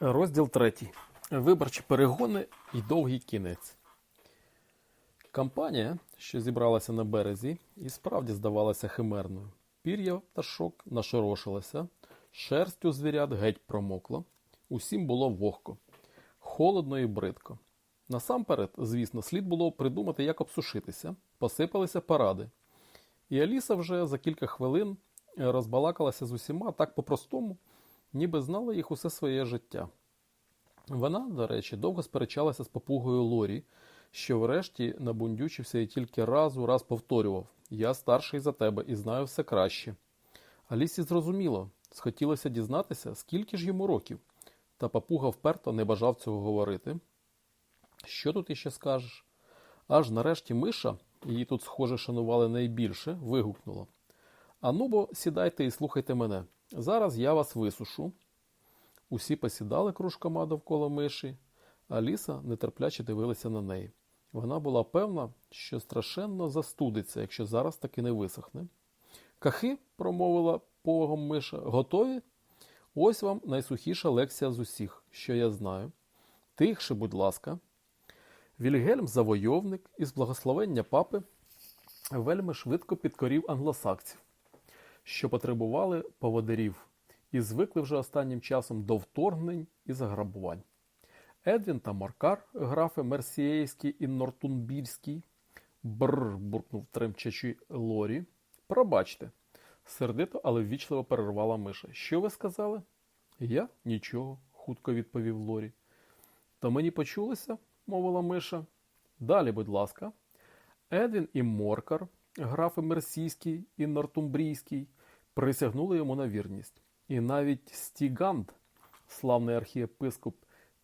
Розділ третій. Виборчі перегони і довгий кінець. Кампанія, що зібралася на березі, і справді здавалася химерною. Пір'я пташок нашорошилося, шерсть у звірят геть промокла. Усім було вогко, холодно і бридко. Насамперед, звісно, слід було придумати, як обсушитися, посипалися паради. І Аліса вже за кілька хвилин розбалакалася з усіма так по-простому, ніби знала їх усе своє життя. Вона, до речі, довго сперечалася з папугою Лорі, що врешті набундючився і тільки раз у раз повторював Я старший за тебе і знаю все краще. Алісі зрозуміло, схотілося дізнатися, скільки ж йому років, та папуга вперто не бажав цього говорити. Що тут іще скажеш? Аж нарешті миша, її тут, схоже, шанували найбільше, вигукнула. Ану бо сідайте і слухайте мене. Зараз я вас висушу. Усі посідали кружкома довкола миші, а Ліса нетерпляче дивилася на неї. Вона була певна, що страшенно застудиться, якщо зараз таки не висохне. Кахи, промовила повагом миша, готові? Ось вам найсухіша лекція з усіх, що я знаю. Тихше, будь ласка. Вільгельм завойовник із благословення папи вельми швидко підкорів англосаксів, що потребували поводирів і звикли вже останнім часом до вторгнень і заграбувань. Едвін та Маркар, графи Мерсієйський і Нортунбільський, бррр, буркнув тремчачи Лорі. Пробачте, сердито, але ввічливо перервала миша. Що ви сказали? Я нічого, хутко відповів Лорі. То мені почулося, мовила миша. Далі, будь ласка. Едвін і Моркар, графи Мерсійський і Нортумбрійський, присягнули йому на вірність. І навіть Стіганд, славний архієпископ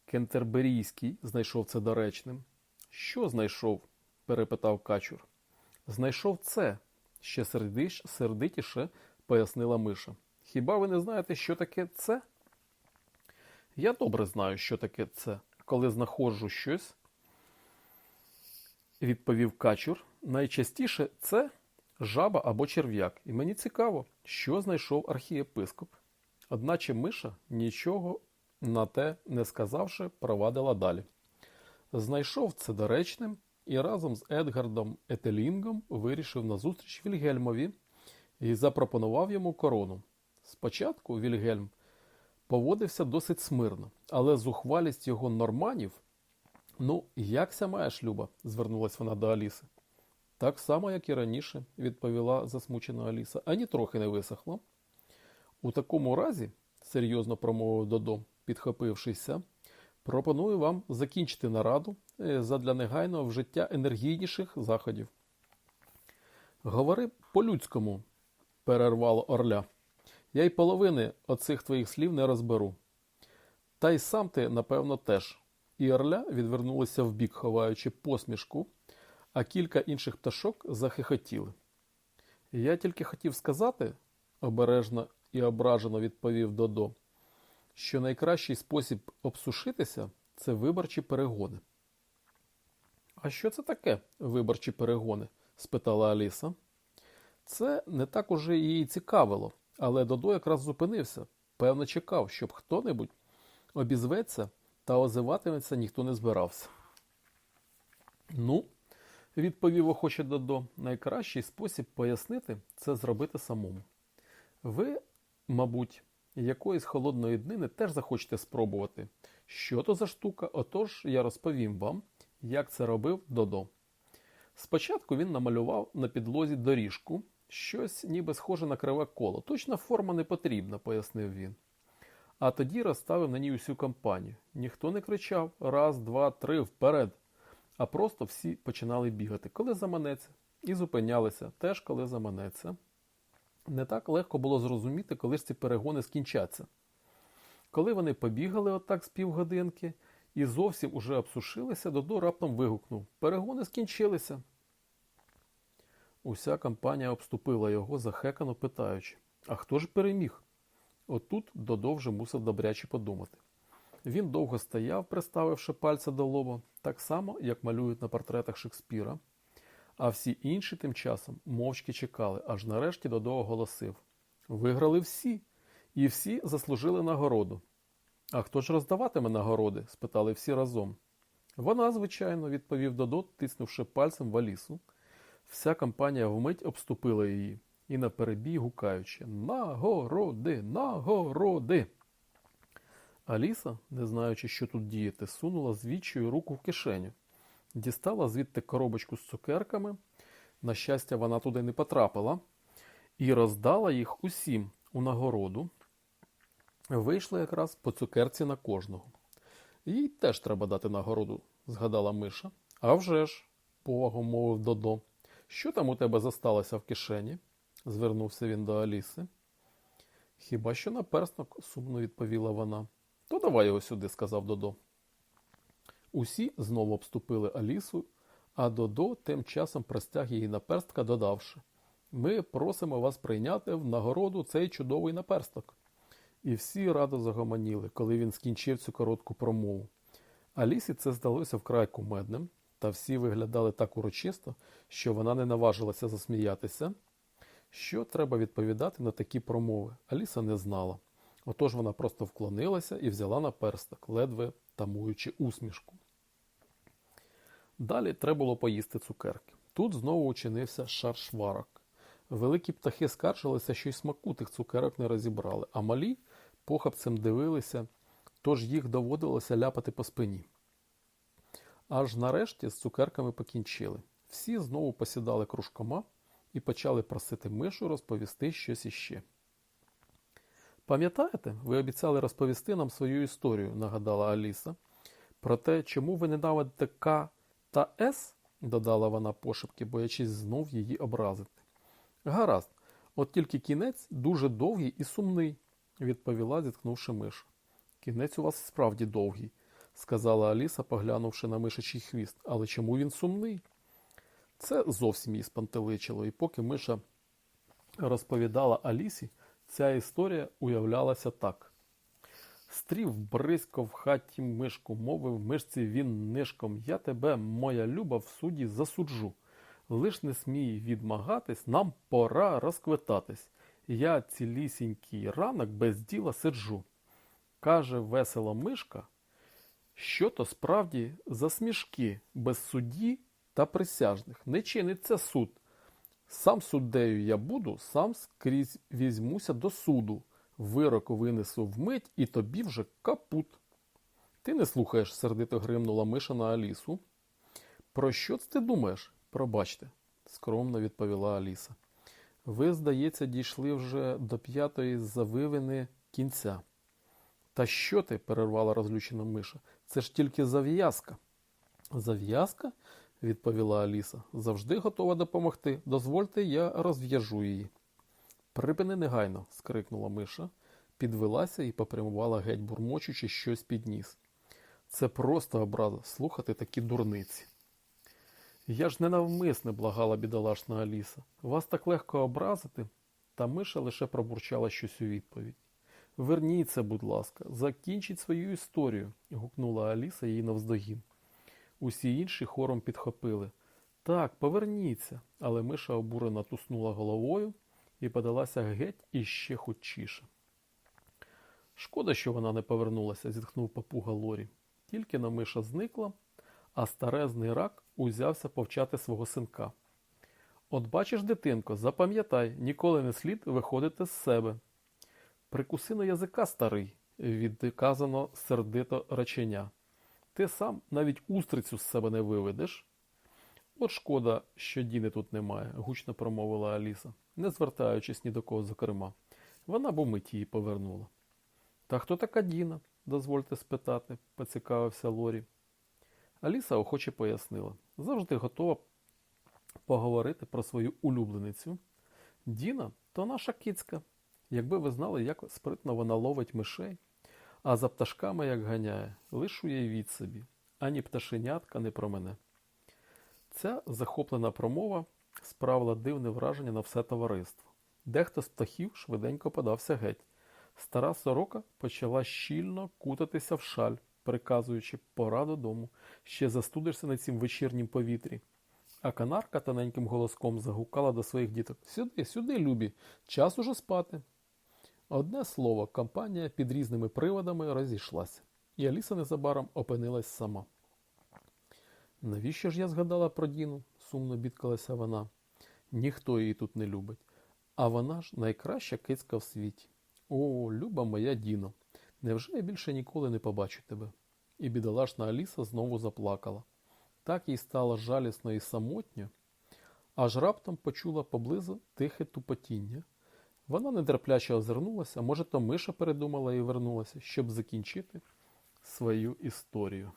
Кентерберійський, знайшов це доречним. Що знайшов? перепитав качур. Знайшов це, ще сердиш, сердитіше пояснила миша. Хіба ви не знаєте, що таке це? Я добре знаю, що таке це. Коли знаходжу щось, відповів качур. Найчастіше це жаба або черв'як. І мені цікаво, що знайшов архієпископ. Одначе миша, нічого на те не сказавши, провадила далі. Знайшов це доречним і разом з Едгардом Етелінгом вирішив назустріч Вільгельмові і запропонував йому корону. Спочатку Вільгельм поводився досить смирно, але зухвалість його норманів. Ну, якся маєш, Люба? звернулась вона до Аліси. Так само, як і раніше, відповіла засмучена Аліса, ані трохи не висохла. У такому разі, серйозно промовив Додо, підхопившися, пропоную вам закінчити нараду е, задля негайного вжиття енергійніших заходів. Говори по-людському, перервало Орля. Я й половини оцих твоїх слів не розберу. Та й сам ти, напевно, теж. І Орля відвернулася вбік, ховаючи посмішку, а кілька інших пташок захихотіли. Я тільки хотів сказати, обережно і ображено відповів Додо, що найкращий спосіб обсушитися це виборчі перегони. А що це таке виборчі перегони? спитала Аліса. Це не так уже її цікавило, але Додо якраз зупинився, певно, чекав, щоб хто-небудь обізветься та озиватиметься ніхто не збирався. Ну, відповів охоче Додо, найкращий спосіб пояснити це зробити самому. Ви, мабуть, якоїсь холодної днини теж захочете спробувати. Що то за штука? Отож я розповім вам, як це робив Додо. Спочатку він намалював на підлозі доріжку, щось ніби схоже на криве коло. Точна форма не потрібна, пояснив він. А тоді розставив на ній усю компанію. Ніхто не кричав раз, два, три, вперед, а просто всі починали бігати, коли заманеться, і зупинялися теж, коли заманеться. Не так легко було зрозуміти, коли ж ці перегони скінчаться. Коли вони побігали отак з півгодинки і зовсім уже обсушилися, Додо раптом вигукнув Перегони скінчилися. Уся компанія обступила його, захекано питаючи А хто ж переміг? Отут Додо вже мусив добряче подумати. Він довго стояв, приставивши пальця до лоба, так само, як малюють на портретах Шекспіра. А всі інші тим часом мовчки чекали, аж нарешті Додо оголосив. Виграли всі, і всі заслужили нагороду. А хто ж роздаватиме нагороди? спитали всі разом. Вона, звичайно, відповів Додо, тиснувши пальцем в Алісу. Вся компанія вмить обступила її і наперебій гукаючи Нагороди, нагороди. Аліса, не знаючи, що тут діяти, сунула звідчою руку в кишеню, дістала звідти коробочку з цукерками. На щастя, вона туди не потрапила, і роздала їх усім у нагороду. Вийшло якраз по цукерці на кожного. Їй теж треба дати нагороду, згадала Миша. «А вже ж», – повагом мовив Додо. Що там у тебе зосталося в кишені? звернувся він до Аліси. Хіба що наперсток, сумно відповіла вона. То давай його сюди, сказав Додо. Усі знову обступили Алісу, а Додо тим часом простяг її наперстка, додавши Ми просимо вас прийняти в нагороду цей чудовий наперсток. І всі радо загомоніли, коли він скінчив цю коротку промову. Алісі це здалося вкрай кумедним, та всі виглядали так урочисто, що вона не наважилася засміятися. Що треба відповідати на такі промови, Аліса не знала. Отож вона просто вклонилася і взяла наперсток, ледве тамуючи усмішку. Далі треба було поїсти цукерки. Тут знову учинився шаршварок. Великі птахи скаржилися, що й смаку тих цукерок не розібрали, а малі похапцем дивилися, тож їх доводилося ляпати по спині. Аж нарешті з цукерками покінчили. Всі знову посідали кружкома і почали просити мишу розповісти щось іще. Пам'ятаєте, ви обіцяли розповісти нам свою історію, нагадала Аліса. Про те, чому ви ненавидите К та С, додала вона пошепки, боячись знов її образити. Гаразд, от тільки кінець дуже довгий і сумний, відповіла, зіткнувши мишу. Кінець у вас справді довгий, сказала Аліса, поглянувши на мишачий хвіст. Але чому він сумний? Це зовсім її спантеличило, і поки Миша розповідала Алісі, ця історія уявлялася так. Стрів бризько в хаті мишку, мовив мишці він нишком. Я тебе, моя люба, в суді засуджу. Лиш не смій відмагатись, нам пора розквитатись. Я цілісінький ранок без діла сиджу. Каже весело мишка, що то справді за смішки без судді та присяжних. Не чиниться суд. Сам суддею я буду, сам скрізь візьмуся до суду. Вирок винесу вмить і тобі вже капут. Ти не слухаєш, сердито гримнула миша на Алісу. Про що ти думаєш? Пробачте, скромно відповіла Аліса. Ви, здається, дійшли вже до п'ятої завивини кінця. Та що ти? перервала розлючена миша. Це ж тільки зав'язка. Зав'язка? Відповіла Аліса. Завжди готова допомогти. Дозвольте, я розв'яжу її. Припини негайно, скрикнула миша, підвелася і попрямувала геть, бурмочучи щось під ніс. Це просто образа слухати такі дурниці. Я ж ненавмисне, благала бідолашна Аліса. Вас так легко образити. Та миша лише пробурчала щось у відповідь. Верніться, будь ласка, закінчіть свою історію, гукнула Аліса їй навздогін. Усі інші хором підхопили. Так, поверніться. Але миша обурено туснула головою і подалася геть іще хутчіше. Шкода, що вона не повернулася, зітхнув папуга Лорі. Тільки на миша зникла, а старезний рак узявся повчати свого синка. От бачиш, дитинко, запам'ятай, ніколи не слід виходити з себе. Прикуси на язика, старий, відказано сердито реченя. Ти сам навіть устрицю з себе не виведеш. От шкода, що Діни тут немає, гучно промовила Аліса, не звертаючись ні до кого зокрема. Вона б мить її повернула. Та хто така Діна? дозвольте спитати, поцікавився Лорі. Аліса охоче пояснила. Завжди готова поговорити про свою улюбленицю. Діна то наша кицька. Якби ви знали, як спритно вона ловить мишей, а за пташками як ганяє, лиш уявіть собі, ані пташенятка не про мене. Ця захоплена промова справила дивне враження на все товариство. Дехто з птахів швиденько подався геть. Стара сорока почала щільно кутатися в шаль, приказуючи пора додому, ще застудишся на цім вечірнім повітрі. А канарка тоненьким голоском загукала до своїх діток Сюди, сюди, любі, час уже спати. Одне слово, компанія під різними приводами розійшлася, і Аліса незабаром опинилась сама. Навіщо ж я згадала про Діну? сумно бідкалася вона. Ніхто її тут не любить. А вона ж найкраща кицька в світі. О, люба моя Діно, невже я більше ніколи не побачу тебе? І бідолашна Аліса знову заплакала. Так їй стало жалісно і самотньо, аж раптом почула поблизу тихе тупотіння. Вона нетерпляче озирнулася, може, то миша передумала і вернулася, щоб закінчити свою історію.